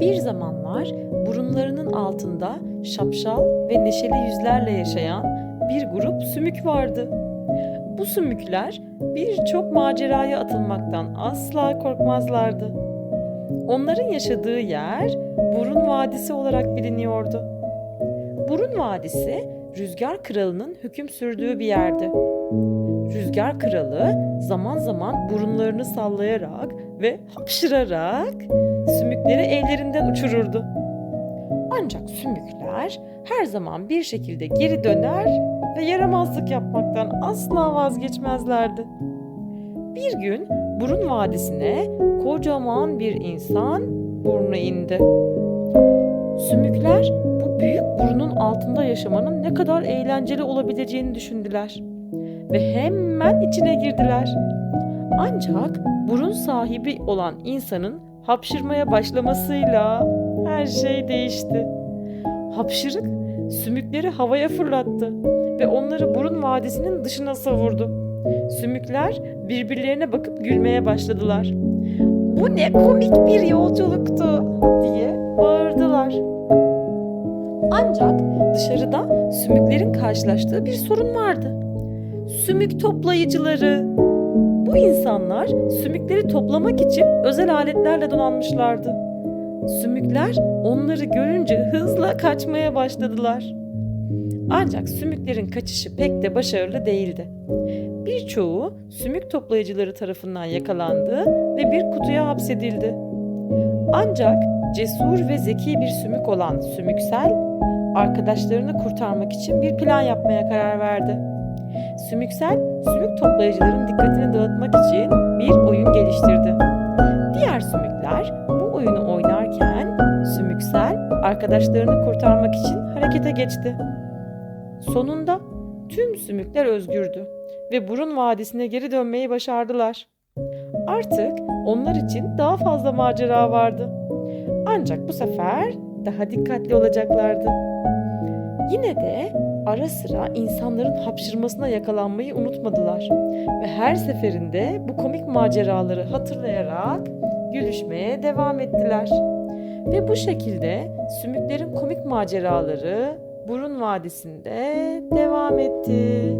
Bir zamanlar burunlarının altında şapşal ve neşeli yüzlerle yaşayan bir grup sümük vardı. Bu sümükler birçok maceraya atılmaktan asla korkmazlardı. Onların yaşadığı yer Burun Vadisi olarak biliniyordu. Burun Vadisi, Rüzgar Kralı'nın hüküm sürdüğü bir yerdi. Rüzgar Kralı zaman zaman burunlarını sallayarak ve hapşırarak sümükleri ellerinden uçururdu. Ancak sümükler her zaman bir şekilde geri döner ve yaramazlık yapmaktan asla vazgeçmezlerdi. Bir gün burun vadisine kocaman bir insan burnu indi. Sümükler bu büyük burunun altında yaşamanın ne kadar eğlenceli olabileceğini düşündüler ve hemen içine girdiler. Ancak burun sahibi olan insanın hapşırmaya başlamasıyla her şey değişti. Hapşırık sümükleri havaya fırlattı ve onları burun vadisinin dışına savurdu. Sümükler birbirlerine bakıp gülmeye başladılar. Bu ne komik bir yolculuktu diye bağırdılar. Ancak dışarıda sümüklerin karşılaştığı bir sorun vardı. Sümük toplayıcıları. Bu insanlar sümükleri toplamak için özel aletlerle donanmışlardı. Sümükler onları görünce hızla kaçmaya başladılar. Ancak sümüklerin kaçışı pek de başarılı değildi. Birçoğu sümük toplayıcıları tarafından yakalandı ve bir kutuya hapsedildi. Ancak cesur ve zeki bir sümük olan Sümüksel, arkadaşlarını kurtarmak için bir plan yapmaya karar verdi. Sümüksel, sümük toplayıcıların dikkatini dağıtmak için bir oyun geliştirdi. Diğer sümükler bu oyunu oynarken Sümüksel arkadaşlarını kurtarmak için harekete geçti. Sonunda tüm sümükler özgürdü ve Burun Vadisi'ne geri dönmeyi başardılar. Artık onlar için daha fazla macera vardı. Ancak bu sefer daha dikkatli olacaklardı. Yine de ara sıra insanların hapşırmasına yakalanmayı unutmadılar ve her seferinde bu komik maceraları hatırlayarak gülüşmeye devam ettiler. Ve bu şekilde sümüklerin komik maceraları Burun Vadisi'nde devam etti.